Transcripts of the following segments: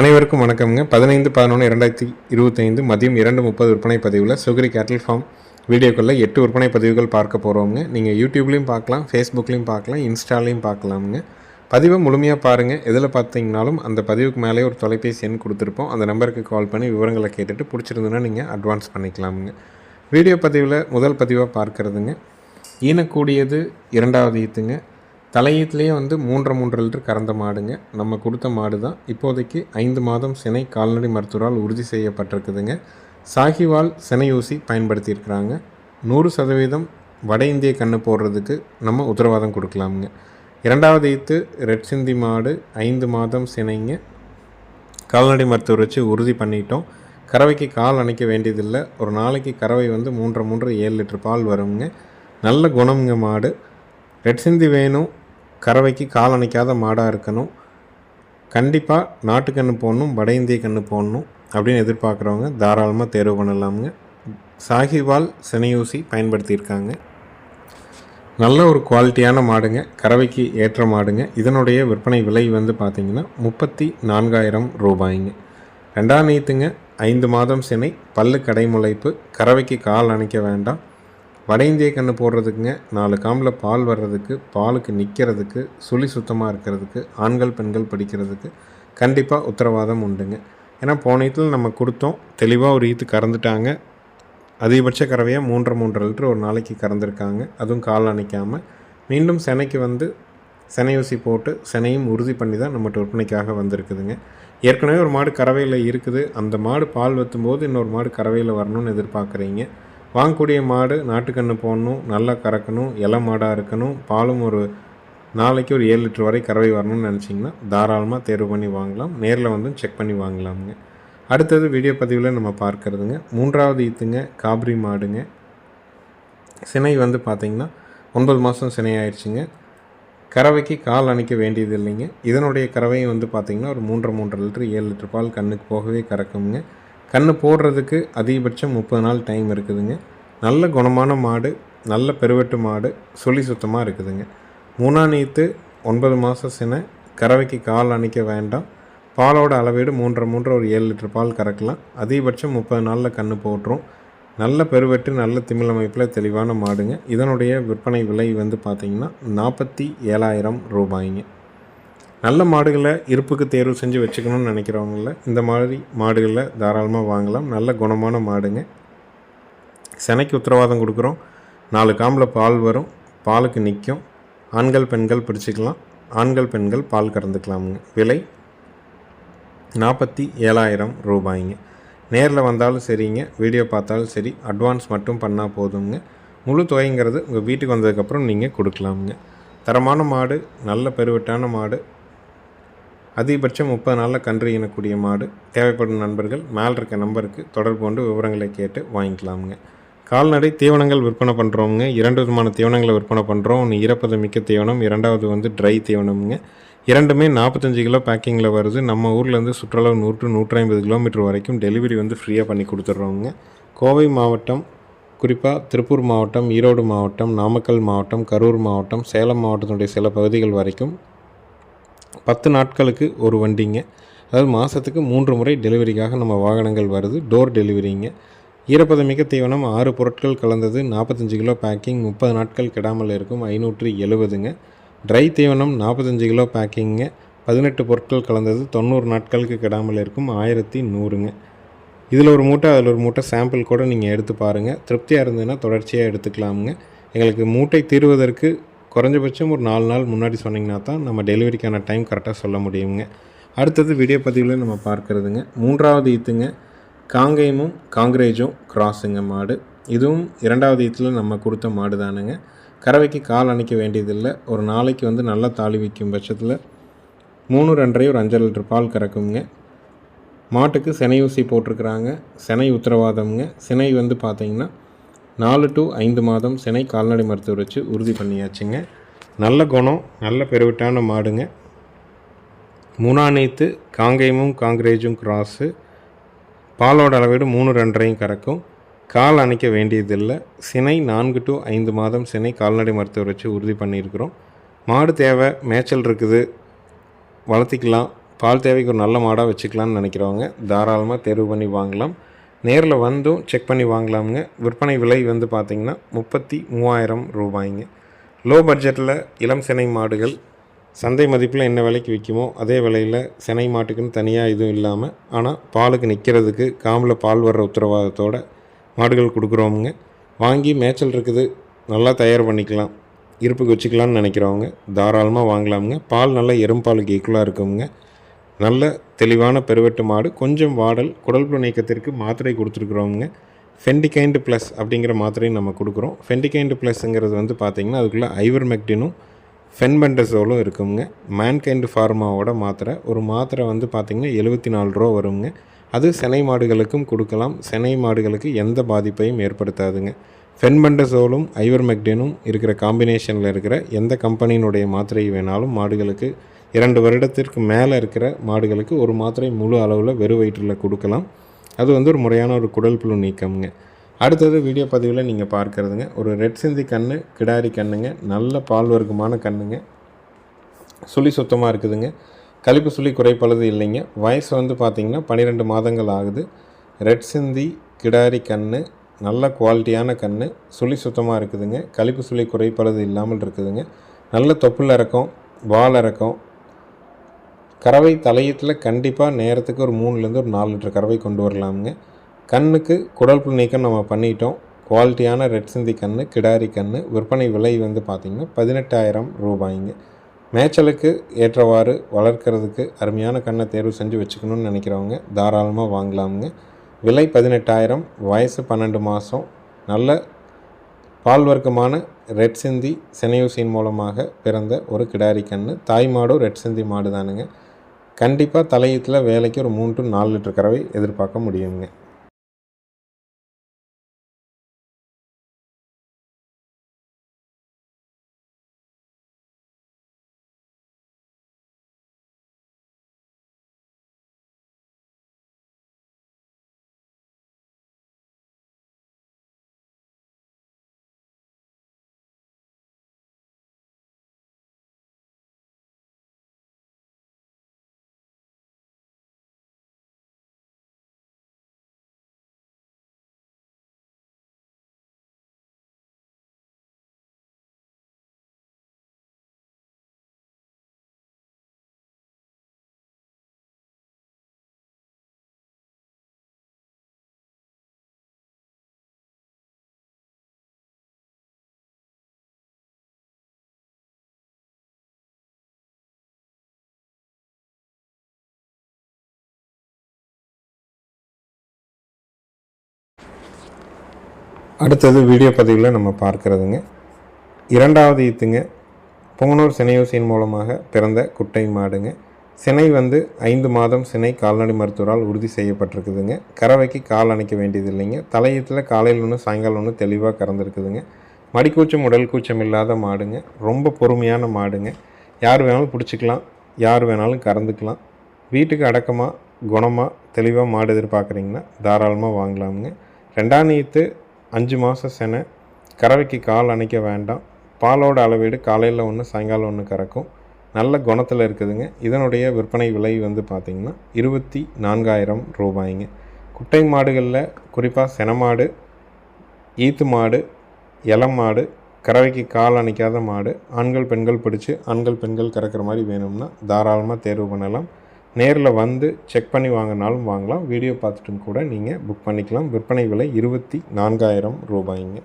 அனைவருக்கும் வணக்கம்ங்க. பதினைந்து பதினொன்று இரண்டாயிரத்தி இருபத்தைந்து மதியம் இரண்டு முப்பது விற்பனை பதிவில் சுகரி கேட்டல் ஃபார்ம் வீடியோக்களில் எட்டு விற்பனை பதிவுகள் பார்க்க போகிறோங்க நீங்கள் யூடியூப்லேயும் பார்க்கலாம் ஃபேஸ்புக்லேயும் பார்க்கலாம் இன்ஸ்டாலையும் பார்க்கலாமுங்க. பதிவை முழுமையாக பாருங்கள் எதில் பார்த்தீங்கனாலும் அந்த பதிவுக்கு மேலே ஒரு தொலைபேசி எண் கொடுத்துருப்போம். அந்த நம்பருக்கு கால் பண்ணி விவரங்களை கேட்டுட்டு பிடிச்சிருந்துன்னா நீங்கள் அட்வான்ஸ் பண்ணிக்கலாமுங்க. வீடியோ பதிவில் முதல் பதிவாக பார்க்குறதுங்க. ஈனக்கூடியது இரண்டாவது ஈத்துங்க. தலையீத்துலேயே வந்து மூன்றரை மூன்று லிட்டர் கறந்த மாடுங்க. நம்ம கொடுத்த மாடு தான் இப்போதைக்கு ஐந்து மாதம் சினை கால்நடை மருத்துவரால் உறுதி செய்யப்பட்டிருக்குதுங்க. சாகிவால் சினை ஊசி பயன்படுத்தியிருக்கிறாங்க. நூறு சதவீதம் வட இந்திய கண்ணு போடுறதுக்கு நம்ம உத்தரவாதம் கொடுக்கலாமுங்க. இரண்டாவது ஈத்து ரெட் சிந்தி மாடு ஐந்து மாதம் சினைங்க. கால்நடை மருத்துவர் வச்சு உறுதி பண்ணிட்டோம். கறவைக்கு கால் அணைக்க வேண்டியதில்லை. ஒரு நாளைக்கு கறவை வந்து மூன்றரை மூன்று ஏழு லிட்டர் பால் வருங்க. நல்ல குணம்ங்க மாடு. ரெட் சிந்தி வேணும். கறவைக்கு கால் அணைக்காத மாடாக இருக்கணும். கண்டிப்பாக நாட்டுக்கன்று போடணும் வட இந்திய கன்று போடணும் அப்படின்னு எதிர்பார்க்குறவங்க தாராளமாக தேர்வு பண்ணலாமுங்க. சாகிவால் சினையூசி பயன்படுத்தியிருக்காங்க நல்ல ஒரு குவாலிட்டியான மாடுங்க. கறவைக்கு ஏற்ற மாடுங்க. இதனுடைய விற்பனை விலை வந்து பார்த்திங்கன்னா முப்பத்தி நான்காயிரம் ரூபாய்ங்க. ரெண்டாம் நீத்துங்க ஐந்து மாதம் சினை பல்லு கடைமுளைப்பு கறவைக்கு கால் அணைக்க வேண்டாம். வட இந்திய கன்று போடுறதுக்குங்க நாலு காம்பில் பால் வர்றதுக்கு பாலுக்கு நிற்கிறதுக்கு சுழி சுத்தமாக இருக்கிறதுக்கு ஆண்கள் பெண்கள் படிக்கிறதுக்கு கண்டிப்பாக உத்தரவாதம் உண்டுங்க. ஏன்னா போன ஈத்தில் நம்ம கொடுத்தோம் தெளிவாக ஒரு ஈத்து கறந்துட்டாங்க. அதிகபட்ச கறவையாக மூன்றரை மூன்றரை லிட்டர் ஒரு நாளைக்கு கறந்துருக்காங்க. அதுவும் கால் அணைக்காமல் மீண்டும் செனைக்கு வந்து செனை ஊசி போட்டு செனையும் உறுதி பண்ணி தான் நம்மகிட்ட விற்பனைக்காக வந்திருக்குதுங்க. ஏற்கனவே ஒரு மாடு கறவையில் இருக்குது. அந்த மாடு பால் வற்றும்போது இன்னொரு மாடு கறவையில் வரணும்னு எதிர்பார்க்குறீங்க. வாங்கக்கூடிய மாடு நாட்டுக்கன்று போடணும் நல்லா கறக்கணும் இலை மாடாக இருக்கணும் பாலும் ஒரு நாளைக்கு ஒரு ஏழு லிட்டர் வரை கறவை வரணும்னு நினச்சிங்கன்னா தாராளமாக தேர்வு பண்ணி வாங்கலாம். நேரில் வந்து செக் பண்ணி வாங்கலாமுங்க. அடுத்தது வீடியோ பதிவில் நம்ம பார்க்குறதுங்க. மூன்றாவது ஈத்துங்க காபிரி மாடுங்க. சினை வந்து பார்த்திங்கன்னா ஒன்பது மாதம் சினை ஆயிடுச்சுங்க கறவைக்கு கால் அணைக்க வேண்டியது இல்லைங்க இதனுடைய கறவையும் வந்து பார்த்திங்கன்னா ஒரு மூன்றரை மூன்றரை லிட்டர் ஏழு லிட்டர் பால் கண்ணுக்கு போகவே கறக்குங்க. கன்று போடுறதுக்கு அதிகபட்சம் முப்பது நாள் டைம் இருக்குதுங்க. நல்ல குணமான மாடு நல்ல பெருவெட்டு மாடு சுழி சுத்தமாக இருக்குதுங்க. மூணாம் நீத்து ஒன்பது மாதம் சின கறவைக்கு கால் அணைக்க வேண்டாம். பாலோட அளவீடு மூன்றரை மூன்றரை ஒரு ஏழு லிட்டர் பால் கறக்கலாம். அதிகபட்சம் முப்பது நாளில் கன்று போட்டுரும். நல்ல பெருவெட்டு நல்ல திமிழ் அமைப்பில் தெளிவான மாடுங்க. இதனுடைய விற்பனை விலை வந்து பார்த்திங்கன்னா நாற்பத்தி ஏழாயிரம் ரூபாய்ங்க. நல்ல மாடுகளை இருப்புக்கு தேர்வு செஞ்சு வச்சுக்கணும்னு நினைக்கிறவங்கள இந்த மாதிரி மாடுகளை தாராளமாக வாங்கலாம். நல்ல குணமான மாடுங்க. செனைக்கு உத்தரவாதம் கொடுக்குறோம். நாலு காம்பில் பால் வரும். பாலுக்கு நிற்கும். ஆண்கள் பெண்கள் பிடிச்சிக்கலாம் ஆண்கள் பெண்கள் பால் கறந்துக்கலாமுங்க. விலை நாற்பத்தி ஏழாயிரம் ரூபாய்ங்க. நேரில் வந்தாலும் சரிங்க. வீடியோ பார்த்தாலும் சரி. அட்வான்ஸ் மட்டும் பண்ணால் போதுங்க முழு தொகைங்கிறது உங்கள் வீட்டுக்கு வந்ததுக்கப்புறம் நீங்கள் கொடுக்கலாமுங்க. தரமான மாடு நல்ல பெருவெட்டான மாடு அதிகபட்சம் முப்பது நாளில் கன்று இனக்கூடிய மாடு. தேவைப்படும் நண்பர்கள் மேல் இருக்க நம்பருக்கு தொடர்பு கொண்டு விவரங்களை கேட்டு வாங்கிக்கலாமுங்க. கால்நடை தீவனங்கள் விற்பனை பண்ணுறோங்க இரண்டு விதமான தீவனங்களை விற்பனை பண்ணுறோம் ஒன்று ஈரப்பத மிக்க தீவனம் இரண்டாவது வந்து ட்ரை தீவனம்ங்க. இரண்டுமே நாற்பத்தஞ்சு கிலோ பேக்கிங்கில் வருது. நம்ம ஊர்லேருந்து சுற்றுலா நூற்று நூற்றி ஐம்பது கிலோமீட்டர் வரைக்கும் டெலிவரி வந்து ஃப்ரீயாக பண்ணி கொடுத்துட்றோங்க கோவை மாவட்டம் குறிப்பாக திருப்பூர் மாவட்டம் ஈரோடு மாவட்டம் நாமக்கல் மாவட்டம் கரூர் மாவட்டம் சேலம் மாவட்டத்தினுடைய சில பகுதிகள் வரைக்கும் பத்து நாட்களுக்கு ஒரு வண்டிங்க. அதாவது மாதத்துக்கு மூன்று முறை டெலிவரிக்காக நம்ம வாகனங்கள் வருது. டோர் டெலிவரிங்க ஈரப்பதமிக்க தீவனம் ஆறு பொருட்கள் கலந்தது நாற்பத்தஞ்சு கிலோ பேக்கிங் முப்பது நாட்கள் கெடாமல் இருக்கும் ஐநூற்றி எழுபதுங்க. ட்ரை தீவனம் நாற்பத்தஞ்சு கிலோ பேக்கிங்க பதினெட்டு பொருட்கள் கலந்தது தொண்ணூறு நாட்களுக்கு கெடாமல் இருக்கும் ஆயிரத்தி நூறுங்க. இதில் ஒரு மூட்டை அதில் ஒரு மூட்டை சாம்பிள் கூட நீங்கள் எடுத்து பாருங்கள் திருப்தியாக இருந்ததுன்னா தொடர்ச்சியாக எடுத்துக்கலாமுங்க. எங்களுக்கு மூட்டை தீர்வதற்கு குறைஞ்சபட்சம் ஒரு நாலு நாள் முன்னாடி சொன்னிங்கன்னா தான் நம்ம டெலிவரிக்கான டைம் கரெக்டாக சொல்ல முடியுங்க. அடுத்தது வீடியோ பதிவில் நம்ம பார்க்குறதுங்க. மூன்றாவது ஈத்துங்க காங்கேயமும் காங்கிரேஜும் கிராஸுங்க மாடு. இதுவும் இரண்டாவது ஈத்தில் நம்ம கொடுத்த மாடு தானுங்க. கறவைக்கு கால் அணைக்க வேண்டியதில்லை. ஒரு நாளைக்கு வந்து நல்லா தாலி வைக்கும் பட்சத்தில் மூணு ரெண்டரை ஒரு அஞ்சரை லிட்டர் பால் கறக்குங்க. மாட்டுக்கு சினை ஊசி போட்டிருக்கிறாங்க. சினை உத்தரவாதம்ங்க. சினை வந்து பார்த்திங்கன்னா நாலு டு ஐந்து மாதம் சினை கால்நடை மருத்துவர் வச்சு உறுதி பண்ணியாச்சுங்க. நல்ல குணம் நல்ல பெருவிட்டான மாடுங்க. மூணாநேத்து காங்கேயமும் காங்கிரேஜும் கிராஸு பாலோட அளவீடு மூணு ரெண்டரையும் கறக்கும். கால் அணைக்க வேண்டியதில்லை. சினை நான்கு டு ஐந்து மாதம் சினை கால்நடை மருத்துவர் வச்சு உறுதி பண்ணியிருக்கிறோம். மாடு தேவை மேய்ச்சல் இருக்குது. வளர்த்திக்கலாம். பால் தேவைக்கு ஒரு நல்ல மாடாக வச்சுக்கலாம்னு நினைக்கிறவங்க தாராளமாக தேர்வு பண்ணி வாங்கலாம். நேரில் வந்தும் செக் பண்ணி வாங்கலாமுங்க. விற்பனை விலை வந்து பார்த்திங்கன்னா முப்பத்தி மூவாயிரம் ரூபாய்ங்க. லோ பட்ஜெட்டில் இளம் சினை மாடுகள் சந்தை மதிப்பில் என்ன விலைக்கு விற்குமோ அதே விலையில் சினை மாட்டுக்குன்னு தனியாக எதுவும் இல்லாமல் ஆனால் பாலுக்கு நிற்கிறதுக்கு காம்பில் பால் வர்ற உத்தரவாதத்தோட மாடுகள் கொடுக்குறோமுங்க. வாங்கி மேய்ச்சல் இருக்குது நல்லா தயார் பண்ணிக்கலாம் இருப்புக்கு வச்சுக்கலான்னு நினைக்கிறவங்க தாராளமாக வாங்கலாமுங்க. பால் நல்லா எறும்பாலுக்கு ஈக்குவலாக இருக்குங்க நல்ல தெளிவான பெருவெட்டு மாடு கொஞ்சம் வாடல் குடல்புழு நீக்கத்திற்கு மாத்திரை கொடுத்துருக்குறோங்க ஃபெண்டிகைண்டு ப்ளஸ் அப்படிங்கிற மாத்திரையும் நம்ம கொடுக்குறோம். ஃபெண்டிகைண்டு ப்ளஸ்ங்கிறது வந்து பார்த்திங்கன்னா அதுக்குள்ளே ஐவர் மெக்டினும் ஃபென்பெண்டசோலும் இருக்குங்க. மேன்கைண்டு ஃபார்மாவோட மாத்திரை ஒரு மாத்திரை வந்து பார்த்திங்கன்னா எழுபத்தி நாலு ரூபா வருங்க. அது செனை மாடுகளுக்கும் கொடுக்கலாம். செனை மாடுகளுக்கு எந்த பாதிப்பையும் ஏற்படுத்தாதுங்க. ஃபென்பெண்டசோலும் ஐவர் மெக்டினும் இருக்கிற காம்பினேஷனில் இருக்கிற எந்த கம்பெனியினுடைய மாத்திரை வேணாலும் மாடுகளுக்கு இரண்டு வருடத்திற்கு மேலே இருக்கிற மாடுகளுக்கு ஒரு மாத்திரை முழு அளவில் வெறு வயிற்றில் கொடுக்கலாம். அது வந்து ஒரு முறையான ஒரு குடல் புழு நீக்கம்ங்க. அடுத்தது வீடியோ பதிவில் நீங்கள் பார்க்குறதுங்க. ஒரு ரெட் சிந்தி கன்று கிடாரி கண்ணுங்க நல்ல பால் வர்க்கமான கண்ணுங்க. சுழி சுத்தமாக இருக்குதுங்க. கழிப்பு சுழி குறைப்பளது இல்லைங்க. வயசு வந்து பார்த்திங்கன்னா பன்னிரெண்டு மாதங்கள் ஆகுது. ரெட் சிந்தி கிடாரி கன்று நல்ல குவாலிட்டியான கன்று சுழி சுத்தமாக இருக்குதுங்க. கழிப்பு சுழி குறைப்பளது இல்லாமல் இருக்குதுங்க. நல்ல தொப்புள் இறக்கம் வால் இறக்கம் கறவை தலையீட்டில் கண்டிப்பாக நேரத்துக்கு ஒரு மூணுலேருந்து ஒரு நாலு லிட்டர் கறவை கொண்டு வரலாமுங்க. கண்ணுக்கு குடல் புல் நீக்கம் நம்ம பண்ணிட்டோம். குவாலிட்டியான ரெட் சிந்தி கன்று கிடாரி கன்று விற்பனை விலை வந்து பார்த்திங்கன்னா பதினெட்டாயிரம் ரூபாய்ங்க. மேய்ச்சலுக்கு ஏற்றவாறு வளர்க்குறதுக்கு அருமையான கண்ணை தேர்வு செஞ்சு வச்சுக்கணும்னு நினைக்கிறவங்க தாராளமாக வாங்கலாமுங்க. விலை பதினெட்டாயிரம் வயசு பன்னெண்டு மாதம் நல்ல பால் வர்க்கமான ரெட் சிந்தி செனையூசியின் மூலமாக பிறந்த ஒரு கிடாரி கன்று தாய் மாடும் ரெட் சிந்தி மாடு தானுங்க கண்டிப்பாக தலையீத்தில் வேலைக்கு ஒரு மூணு டு நாலு லிட்டர் கறவை எதிர்பார்க்க முடியுங்க. அடுத்தது வீடியோ பதிவில் நம்ம பார்க்குறதுங்க. இரண்டாவது ஈத்துங்க புங்கனூர் சினையூசியின் மூலமாக பிறந்த குட்டை மாடுங்க. சினை வந்து ஐந்து மாதம் சினை கால்நடை மருத்துவரால் உறுதி செய்யப்பட்டிருக்குதுங்க. கறவைக்கு கால் அணைக்க வேண்டியது இல்லைங்க தலையத்தில் காலையில் ஒன்று சாயங்காலம் ஒன்று தெளிவாக கறந்துருக்குதுங்க. மடிக்கூச்சம் உடல் கூச்சம் இல்லாத மாடுங்க. ரொம்ப பொறுமையான மாடுங்க. யார் வேணாலும் பிடிச்சிக்கலாம் யார் வேணாலும் கறந்துக்கலாம். வீட்டுக்கு அடக்கமாக குணமாக தெளிவாக மாடு எதிர்பார்க்குறீங்கன்னா தாராளமாக வாங்கலாமுங்க. ரெண்டாம் நீத்து அஞ்சு மாதம் செனை கறவைக்கு கால் அணைக்க வேண்டாம். பாலோட அளவீடு காலையில் ஒன்று சாயங்காலம் ஒன்று கறக்கும். நல்ல குணத்தில் இருக்குதுங்க. இதனுடைய விற்பனை விலை வந்து பார்த்திங்கன்னா இருபத்தி நான்காயிரம் ரூபாய்ங்க. குட்டை மாடுகளில் குறிப்பாக செனமாடு ஈத்து மாடு இளம் மாடு கறவைக்கு கால் அணைக்காத மாடு ஆண்கள் பெண்கள் பிடிச்சி ஆண்கள் பெண்கள் கறக்கிற மாதிரி வேணும்னா தாராளமாக தேர்வு பண்ணலாம். நேரில் வந்து செக் பண்ணி வாங்கினாலும் வாங்கலாம். வீடியோ பார்த்துட்டும் கூட நீங்கள் புக் பண்ணிக்கலாம். விற்பனை விலை இருபத்தி நான்காயிரம் ரூபாய்ங்க.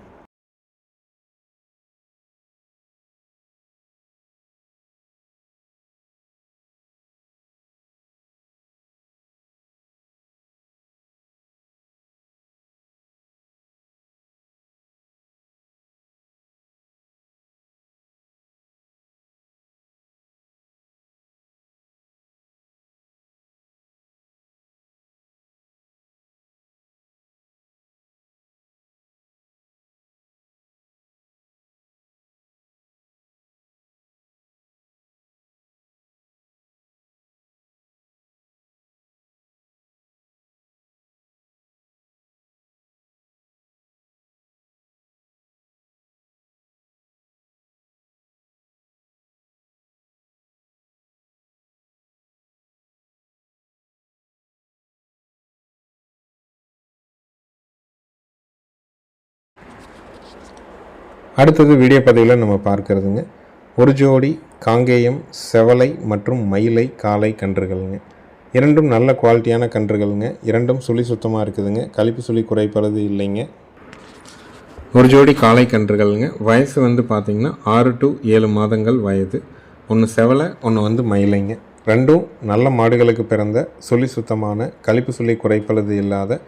அடுத்தது வீடியோ பதிவில் நம்ம பார்க்கறதுங்க. ஒரு ஜோடி காங்கேயம் செவலை மற்றும் மயிலை காளை கன்றுகள்ங்க. இரண்டும் நல்ல குவாலிட்டியான கன்றுகள்ங்க. இரண்டும் சுழி சுத்தமாக இருக்குதுங்க. கழிப்பு சுழி குறைப்பது இல்லைங்க. ஒரு ஜோடி காளை கன்றுகள்ங்க. வயசு வந்து பார்த்திங்கன்னா ஆறு டு ஏழு மாதங்கள் வயது. ஒன்று செவலை ஒன்று வந்து மயிலைங்க. ரெண்டும் நல்ல மாடுகளுக்கு பிறந்த சுழி சுத்தமான கழிப்பு சுழி குறைப்பளது இல்லாத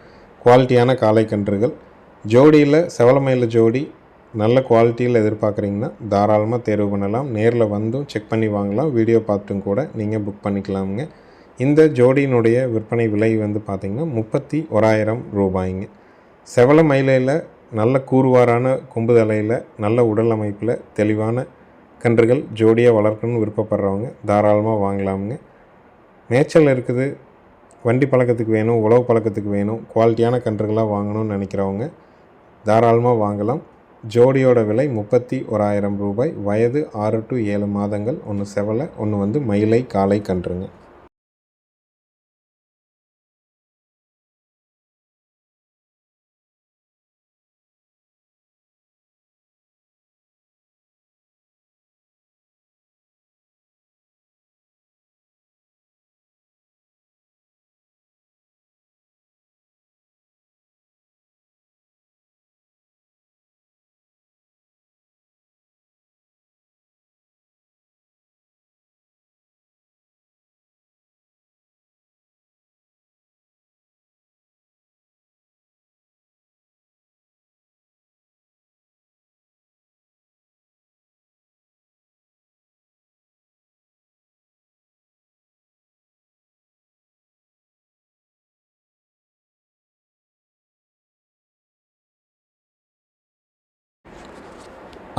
குவாலிட்டியான காளை கன்றுகள். ஜோடியில் செவல மயில் ஜோடி நல்ல குவாலிட்டியில் எதிர்பார்க்குறீங்கன்னா தாராளமாக தேர்வு பண்ணலாம். நேரில் வந்தும் செக் பண்ணி வாங்கலாம். வீடியோ பார்த்தும் கூட நீங்கள் புக் பண்ணிக்கலாமுங்க. இந்த ஜோடியினுடைய விற்பனை விலை வந்து பார்த்திங்கன்னா முப்பத்தி ஓராயிரம் ரூபாய்ங்க. செவல மயிலையில் நல்ல கூறுவாரான கொம்பு தலையில் நல்ல உடல் அமைப்பில் தெளிவான கன்றுகள் ஜோடியாக வளர்க்கணும்னு விருப்பப்படுறவங்க தாராளமாக வாங்கலாமுங்க. மேய்ச்சல் இருக்குது. வண்டி பழக்கத்துக்கு வேணும் உழவு பழக்கத்துக்கு வேணும் குவாலிட்டியான கன்றுகளாக வாங்கணும்னு நினைக்கிறவங்க தாராளமாக வாங்கலாம். ஜோடியோட விலை முப்பத்தி ஓராயிரம் ரூபாய். வயது ஆறு டு ஏழு மாதங்கள். ஒன்று செவலை ஒன்று வந்து மயிலை காலை கன்றுங்க.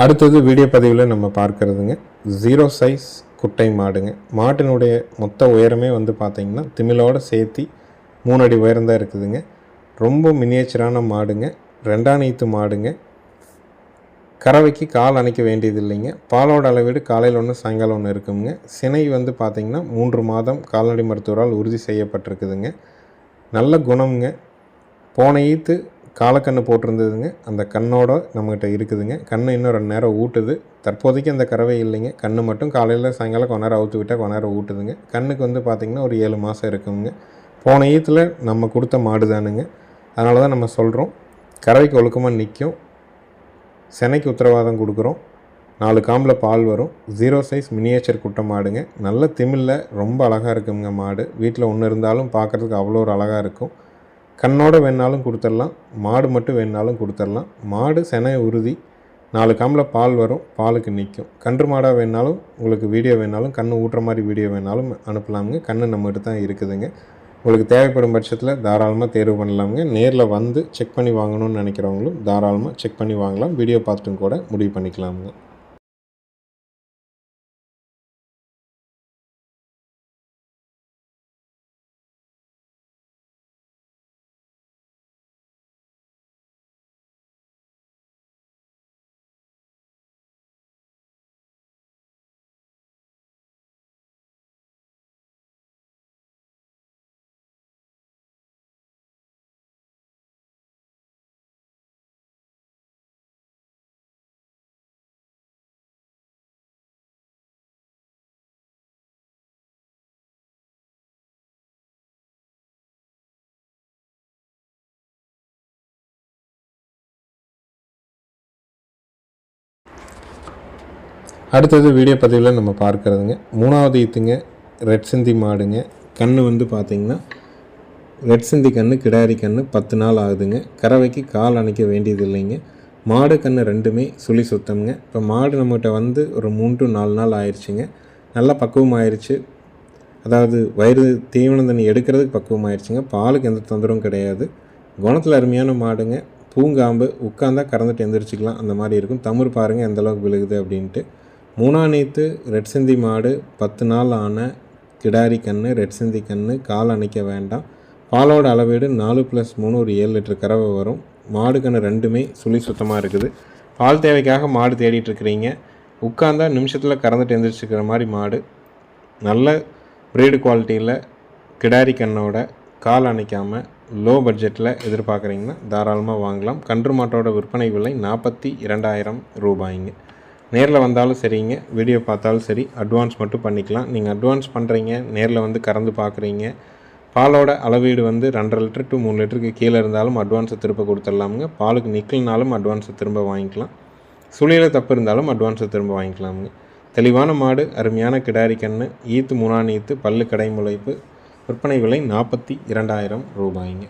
அடுத்தது வீடியோ பதிவில் நம்ம பார்க்குறதுங்க. ஜீரோ சைஸ் குட்டை மாடுங்க. மாட்டினுடைய மொத்த உயரமே வந்து பார்த்திங்கன்னா திமிலோட சேர்த்தி மூணு அடி உயரம் தான் இருக்குதுங்க. ரொம்ப மினியேச்சரான மாடுங்க. ரெண்டாம் நீத்து மாடுங்க. கறவைக்கு கால் அணைக்க வேண்டியது இல்லைங்க பாலோட அளவீடு காலையில் ஒன்று சாயங்காலம் ஒன்று இருக்குங்க. சினை வந்து பார்த்திங்கன்னா மூன்று மாதம் கால்நடை மருத்துவரால் உறுதி செய்யப்பட்டிருக்குதுங்க. நல்ல குணம்ங்க. போன ஈத்து காலக்கண்ணு போட்டிருந்ததுங்க. அந்த கண்ணோட நம்மகிட்ட இருக்குதுங்க. கண்ணு இன்னும் ரெண்டு நேரம் ஊட்டுது. தற்போதைக்கு அந்த கறவை இல்லைங்க. கண்ணு மட்டும் காலையில் சாயங்காலம் கொஞ்ச நேரம் அவுத்து விட்டால் கொஞ்ச நேரம் ஊட்டுதுங்க. கண்ணுக்கு வந்து பார்த்திங்கன்னா ஒரு ஏழு மாதம் இருக்குங்க. போன ஈத்தில் நம்ம கொடுத்த மாடு தானுங்க. அதனால தான் நம்ம சொல்கிறோம் கறவைக்கு ஒழுக்கமாக நிற்கும் செனைக்கு உத்தரவாதம் கொடுக்குறோம். நாலு காம்பில் பால் வரும். ஜீரோ சைஸ் மினியேச்சர் குட்டை மாடுங்க. நல்ல திமிழில் ரொம்ப அழகாக இருக்குங்க மாடு. வீட்டில் ஒன்று இருந்தாலும் பார்க்குறதுக்கு அவ்வளோ ஒரு அழகாக இருக்கும். கண்ணோட வேணாலும் கொடுத்துடலாம் மாடு மட்டும் வேணாலும் கொடுத்துடலாம். மாடு செனை உறுதி நாலு காம்பில் பால் வரும் பாலுக்கு நிற்கும். கன்று மாடாக வேணாலும் உங்களுக்கு வீடியோ வேணாலும் கண்ணு ஊட்டுற மாதிரி வீடியோ வேணாலும் அனுப்பலாமுங்க. கண்ணு நம்மகிட்ட தான் இருக்குதுங்க. உங்களுக்கு தேவைப்படும் பட்சத்தில் தாராளமாக தேர்வு பண்ணலாமுங்க. நேரில் வந்து செக் பண்ணி வாங்கணும்னு நினைக்கிறவங்களும் தாராளமாக செக் பண்ணி வாங்கலாம். வீடியோ பார்த்துட்டும் கூட முடிவு பண்ணிக்கலாமுங்க. அடுத்தது வீடியோ பதிவில் நம்ம பார்க்குறதுங்க. மூணாவது ஈத்துங்க ரெட் சிந்தி மாடுங்க. கன்று வந்து பார்த்திங்கன்னா ரெட் சிந்தி கன்று கிடாரி கன்று பத்து நாள் ஆகுதுங்க. கறவைக்கு கால் அணைக்க வேண்டியது இல்லைங்க மாடு கன்று ரெண்டுமே சுழி சுத்தம்ங்க. இப்போ மாடு நம்மகிட்ட வந்து ஒரு மூணு டு நாலு நாள் ஆயிடுச்சுங்க நல்லா பக்குவம் ஆயிடுச்சு அதாவது வயிறு தீவனம் தண்ணி எடுக்கிறதுக்கு பக்குவம் ஆயிடுச்சுங்க பாலுக்கு எந்த தொந்தரவும் கிடையாது. குணத்தில் அருமையான மாடுங்க. பூங்காம்பு உட்காந்தா கறந்துட்டு எந்திரிச்சிக்கலாம். அந்த மாதிரி இருக்கும். தமிழ் பாருங்கள் எந்தளவுக்கு விழுகுது அப்படின்ட்டு. மூணாம் ரெட் சிந்தி மாடு பத்து நாள் ஆன கிடாரி கன்று ரெட் சிந்தி கன்று கால் அணைக்க வேண்டாம். பாலோட அளவீடு நாலு ப்ளஸ் மூணு ஒரு ஏழு லிட்டர் கறவை வரும். மாடு கன்று ரெண்டுமே சுழி சுத்தமாக இருக்குது. பால் தேவைக்காக மாடு தேடிட்டுருக்கிறீங்க உட்காந்தா நிமிஷத்தில் கறந்துட்டு எந்திரிச்சிக்கிற மாதிரி மாடு. நல்ல ப்ரீடு குவாலிட்டியில் கிடாரி கண்ணோட கால் அணைக்காமல் லோ பட்ஜெட்டில் எதிர்பார்க்குறீங்கன்னா தாராளமாக வாங்கலாம். கன்று மாட்டோட விற்பனை விலை நாற்பத்தி இரண்டாயிரம் ரூபாய்ங்க. நேரில் வந்தாலும் சரிங்க வீடியோ பார்த்தாலும் சரி அட்வான்ஸ் மட்டும் பண்ணிக்கலாம். நீங்கள் அட்வான்ஸ் பண்ணுறீங்க நேரில் வந்து கறந்து பார்க்குறீங்க பாலோட அளவீடு வந்து ரெண்டரை லிட்டர் டு மூணு லிட்டருக்கு கீழே இருந்தாலும் அட்வான்ஸை திரும்ப கொடுத்துடலாமுங்க. பாலுக்கு நிற்கலனாலும் அட்வான்ஸை திரும்ப வாங்கிக்கலாம். சுழியில் தப்பு இருந்தாலும் அட்வான்ஸை திரும்ப வாங்கிக்கலாமுங்க. தெளிவான மாடு அருமையான கிடாரி கன்று ஈத்து மூணான் ஈத்து பல்லு கடை முளைப்பு விற்பனை விலை நாற்பத்தி இரண்டாயிரம் ரூபாய்ங்க.